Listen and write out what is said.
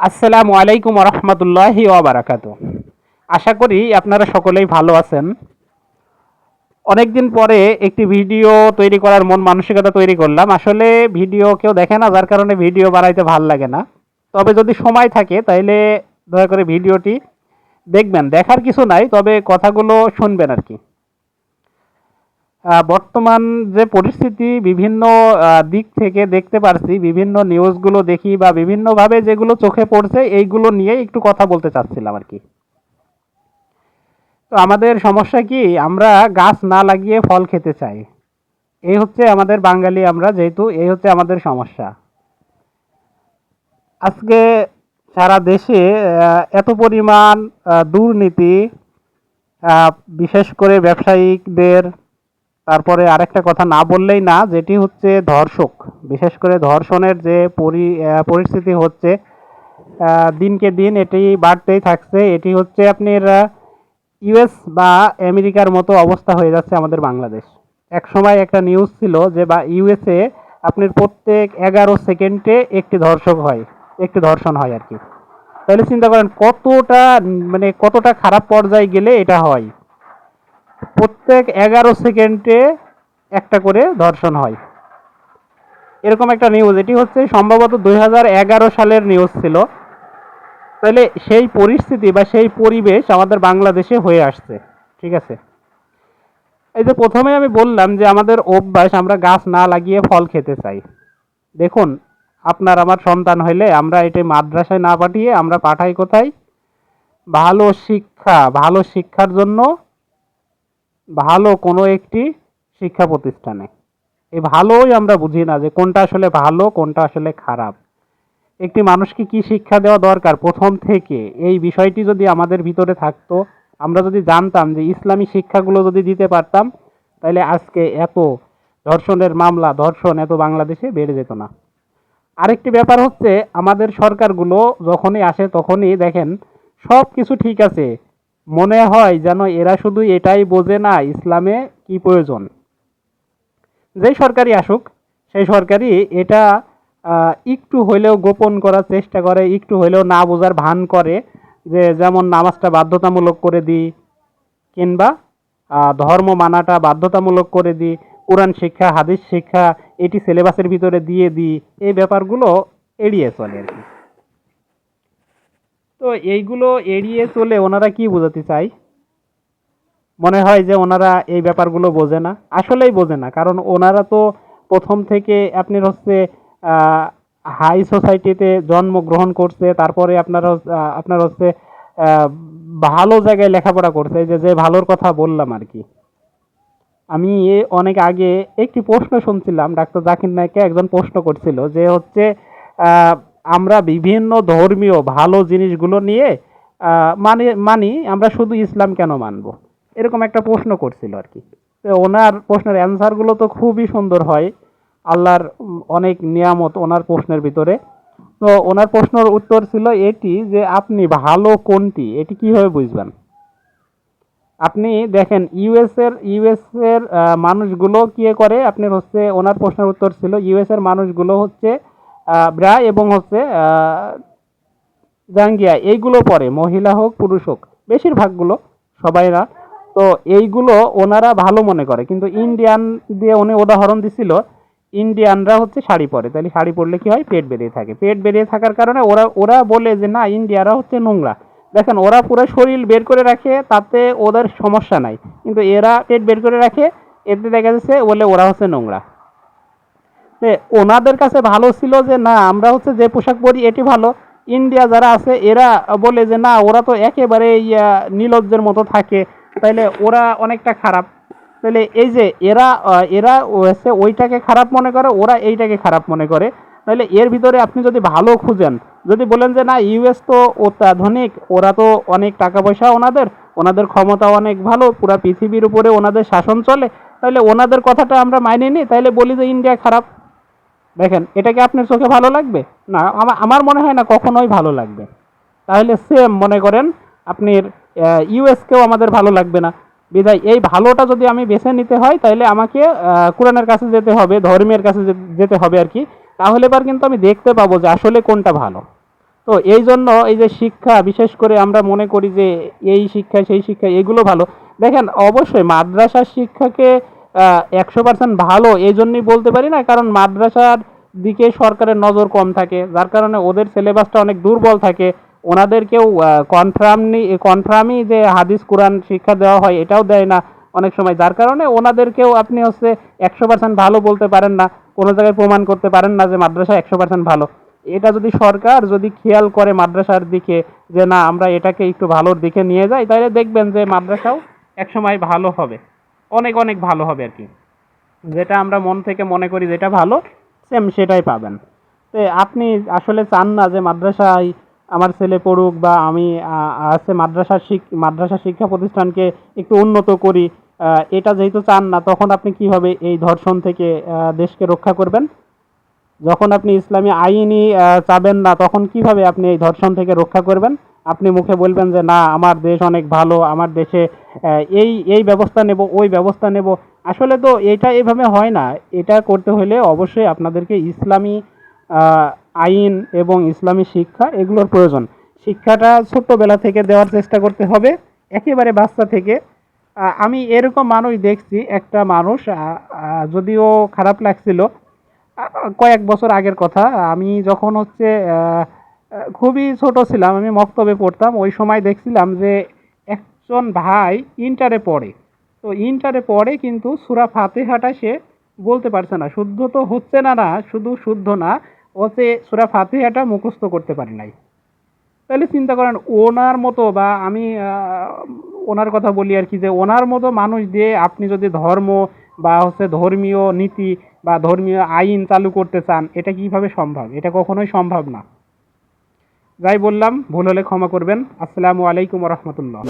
আসসালামু আলাইকুম রহমতুল্লাহি ওবরাকাত আশা করি আপনারা সকলেই ভালো আছেন। অনেকদিন পরে একটি ভিডিও তৈরি করার মন মানসিকতা তৈরি করলাম। আসলে ভিডিও কেউ দেখে না, যার কারণে ভিডিও বানাইতে ভালো লাগে না। তবে যদি সময় থাকে, তাইলে দয়া করে ভিডিওটি দেখবেন। দেখার কিছু নাই, তবে কথাগুলো শুনবেন আর কি। বর্তমান যে পরিস্থিতি, বিভিন্ন দিক থেকে দেখতে পারছি, বিভিন্ন নিউজগুলো দেখি বা বিভিন্নভাবে যেগুলো চোখে পড়ছে, এইগুলো নিয়ে একটু কথা বলতে চাচ্ছিলাম আর কি। তো আমাদের সমস্যা কি, আমরা গাছ না লাগিয়ে ফল খেতে চাই। এই হচ্ছে আমাদের বাঙালি আমরা যেহেতু, এই হচ্ছে আমাদের সমস্যা। আজকে সারা দেশে এত পরিমাণ দুর্নীতি বিশেষ করে ব্যবসায়িকদের তারপরে আরেকটা কথা না বললেই না, যেটি হচ্ছে ধর্ষক। বিশেষ করে ধর্ষণের যে পরি পরিস্থিতি হচ্ছে দিনকে দিন এটি বাড়তেই থাকছে। এটি হচ্ছে আপনার ইউএস বা আমেরিকার মতো অবস্থা হয়ে যাচ্ছে আমাদের বাংলাদেশ। এক সময় একটা নিউজ ছিল যে বা ইউএসএ আপনার প্রত্যেক এগারো সেকেন্ডে একটি ধর্ষক হয়, একটি ধর্ষণ হয় আর কি। তাহলে চিন্তা করেন কতটা মানে কতটা খারাপ পর্যায়ে গেলে এটা হয়। প্রত্যেক এগারো সেকেন্ডে একটা করে ধর্ষণ হয়। এরকম একটা নিউজ এটি হচ্ছে সম্ভবত দু হাজার এগারো সালের নিউজ ছিল। তাহলে সেই পরিস্থিতি বা সেই পরিবেশ আমাদের বাংলাদেশে হয়ে আসছে। ঠিক আছে? এই যে প্রথমে আমি বললাম যে আমাদের অভ্যাস, আমরা গাছ না লাগিয়ে ফল খেতে চাই। দেখুন, আপনার আমার সন্তান হইলে আমরা এটি মাদ্রাসায় না পাঠিয়ে আমরা পাঠাই কোথায়? ভালো শিক্ষা, ভালো শিক্ষার জন্য ভালো কোনো একটি শিক্ষা প্রতিষ্ঠানে। এই ভালোই আমরা বুঝি না যে কোনটা আসলে ভালো, কোনটা আসলে খারাপ। একটি মানুষকে কি শিক্ষা দেওয়া দরকার? প্রথম থেকে। এই বিষয়টি যদি আমাদের ভিতরে থাকতো, আমরা যদি জানতাম যে ইসলামী শিক্ষাগুলো যদি দিতে পারতাম, তাহলে আজকে এত ধর্ষণের মামলা, ধর্ষণ এত বাংলাদেশে বেড়ে যেত না। আরেকটি ব্যাপার হচ্ছে, আমাদের সরকারগুলো যখনই আসে তখনই দেখেন সব কিছু ঠিক আছে। মনে হয় যেন এরা শুধু এটাই বোঝে না, ইসলামে কি প্রয়োজন। যেই সরকারি আসুক, সেই সরকারই এটা একটু হইলেও গোপন করার চেষ্টা করে, একটু হইলেও না বোঝার ভান করে, যে যেমন নামাজটা বাধ্যতামূলক করে দিই, কিংবা ধর্ম মানাটা বাধ্যতামূলক করে দিই, কোরআন শিক্ষা, হাদিস শিক্ষা, এটি সিলেবাসের ভিতরে দিয়ে দিই, এই ব্যাপারগুলো এড়িয়ে চলে আর কি। তো এইগুলো এড়িয়ে চলে ওনারা কি বোঝাতে চায়? মনে হয় যে ওনারা এই ব্যাপারগুলো বোঝে না। আসলেই বোঝে না, কারণ ওনারা তো প্রথম থেকে আপনার হচ্ছে হাই সোসাইটিতে জন্মগ্রহণ করছে, তারপরে আপনার আপনার হচ্ছে ভালো জায়গায় লেখাপড়া করছে যে যে ভালোর কথা বললাম আর কি। আমি অনেক আগে একটি প্রশ্ন শুনছিলাম, ডাক্তার জাকির নায়ককে একজন প্রশ্ন করছিল যে হচ্ছে আমরা বিভিন্ন ধর্মীয় ভালো জিনিসগুলো নিয়ে মানে মানি আমরা শুধু ইসলাম কেন মানব? এরকম একটা প্রশ্ন করছিল আর কি। তো ওনার প্রশ্নের অ্যান্সারগুলো তো খুবই সুন্দর হয়। আল্লাহর অনেক নিয়ামত ওনার প্রশ্নের ভিতরে। তো ওনার প্রশ্নের উত্তর ছিল এটি যে আপনি ভালো কোনটি? এটি কীভাবে বুঝবেন? আপনি দেখেন ইউএস এর ইউএস এর মানুষগুলো কী করে? আপনি হচ্ছে, ওনার প্রশ্নের উত্তর ছিল ইউএসের মানুষগুলো হচ্ছে ব্রা এবং হচ্ছে জাঙ্গিয়া, এইগুলো পরে, মহিলা হোক, পুরুষ হোক, বেশিরভাগগুলো সবাই না। তো এইগুলো ওনারা ভালো মনে করে, কিন্তু ইন্ডিয়ান দিয়ে উনি উদাহরণ দিছিল, ইন্ডিয়ানরা হচ্ছে শাড়ি পরে। তাহলে শাড়ি পরলে কি হয়? পেট বেরিয়ে থাকে। পেট বেরিয়ে থাকার কারণে ওরা ওরা বলে যে, না, ইন্ডিয়ারা হচ্ছে নোংরা। দেখেন, ওরা পুরো শরীর বের করে রাখে, তাতে ওদের সমস্যা নাই। কিন্তু এরা পেট বের করে রাখে, এতে দেখা যাচ্ছে বলে ওরা হচ্ছে নোংরা। ওনাদের কাছে ভালো ছিল যে, না, আমরা হচ্ছে যে পোশাক পরি, এটি ভালো। ইন্ডিয়া যারা আছে, এরা বলে যে, না, ওরা তো একেবারে নির্লজ্জের মতো থাকে। তাইলে ওরা অনেকটা খারাপ। তাহলে এই যে এরা এরা হচ্ছে ওইটাকে খারাপ মনে করে, ওরা এইটাকে খারাপ মনে করে। তাহলে এর ভিতরে আপনি যদি ভালো খুঁজেন, যদি বলেন যে, না, ইউএস তো অত্যাধুনিক, ওরা তো অনেক টাকা পয়সা ওনাদের ওনাদের ক্ষমতা অনেক ভালো, পুরা পৃথিবীর উপরে ওনাদের শাসন চলে তাহলে ওনাদের কথাটা আমরা মাইনে নিই। তাহলে বলি যে, ইন্ডিয়া খারাপ। দেখেন, এটা কি আপনার চোখে ভালো লাগবে? না, আমা- আমার মনে হয় না কখনোই ভালো লাগবে। তাহলে সেম মনে করেন, আপনার ইউএসকেও আমাদের ভালো লাগবে না। বিধায় এই ভালোটা যদি আমি বেছে নিতে হয়, তাহলে আমাকে কোরআনের কাছে যেতে হবে, ধর্মের কাছে যেতে হবে আর কি। তাহলে এবার কিন্তু আমি দেখতে পাবো যে আসলে কোনটা ভালো। তো এই জন্য এই যে শিক্ষা, বিশেষ করে আমরা মনে করি যে এই শিক্ষা সেই শিক্ষা এগুলো ভালো। দেখেন, অবশ্যই মাদ্রাসার শিক্ষাকে একশো পার্সেন্ট ভালো, এই জন্যই বলতে পারি না, কারণ মাদ্রাসার দিকে সরকারের নজর কম থাকে, যার কারণে ওদের সিলেবাসটা অনেক দুর্বল থাকে। ওনাদেরকেও কনফার্মনি কনফার্মই যে হাদিস, কোরআন শিক্ষা দেওয়া হয়, এটাও দেয় না অনেক সময়। যার কারণে ওনাদেরকেও আপনি হচ্ছে একশো পার্সেন্ট ভালো বলতে পারেন না, কোনো জায়গায় প্রমাণ করতে পারেন না যে মাদ্রাসা একশো পার্সেন্ট ভালো। এটা যদি সরকার যদি খেয়াল করে মাদ্রাসার দিকে যে না, আমরা এটাকে একটু ভালোর দিকে নিয়ে যাই, তাহলে দেখবেন যে মাদ্রাসাও একসময় ভালো হবে। অনেক অনেক ভালো হবে আর কি। যেটা আমরা মন থেকে মনে করি যেটা ভালো সেম সেটাই পাবেন। তো আপনি আসলে চান না যে মাদ্রাসায় আমার ছেলে পড়ুক বা আমি আছে মাদ্রাসা শিক, মাদ্রাসা শিক্ষা প্রতিষ্ঠানকে একটু উন্নত করি এটা যেহেতু চান না, তখন আপনি কীভাবে এই ধর্ষণ থেকে দেশকে রক্ষা করবেন? যখন আপনি ইসলামী আইনই চাবেন না, তখন কীভাবে আপনি এই ধর্ষণ থেকে রক্ষা করবেন? আপনি মুখে বলবেন যে, না, আমার দেশ অনেক ভালো, আমার দেশে এই এই ব্যবস্থা নেব, ওই ব্যবস্থা নেব। আসলে তো এটা এভাবে হয় না। এটা করতে হলে অবশ্যই আপনাদেরকে ইসলামী আইন এবং ইসলামী শিক্ষা এগুলোর প্রয়োজন। শিক্ষাটা ছোট্টবেলা থেকে দেওয়ার চেষ্টা করতে হবে, একেবারে বাচ্চা থেকে। আমি এরকম মানুষ দেখছি, একটা মানুষ যদিও খারাপ লাগছিল কয়েক বছর আগের কথা। আমি যখন হচ্ছে খুবই ছোট ছিলাম, আমি মক্তবে পড়তাম। ওই সময় দেখছিলাম যে একজন ভাই ইন্টারে পড়ে। তো ইন্টারে পড়ে কিন্তু সুরা ফাতেহাটা সে বলতে পারছে না। শুদ্ধ তো হচ্ছে না না, শুধু শুদ্ধ না, ও সে সুরা ফাতেহাটা মুখস্থ করতে পারে নাই। তাহলে চিন্তা করেন, ওনার মতো বা আমি ওনার কথা বলি আর কি, যে ওনার মতো মানুষ দিয়ে আপনি যদি ধর্ম বা হচ্ছে ধর্মীয় নীতি বা ধর্মীয় আইন চালু করতে চান, এটা কীভাবে সম্ভব? এটা কখনোই সম্ভব না। যাই বললাম ভুল হলে ক্ষমা করবেন। আসসালামু আলাইকুম রহমতুল্লাহ।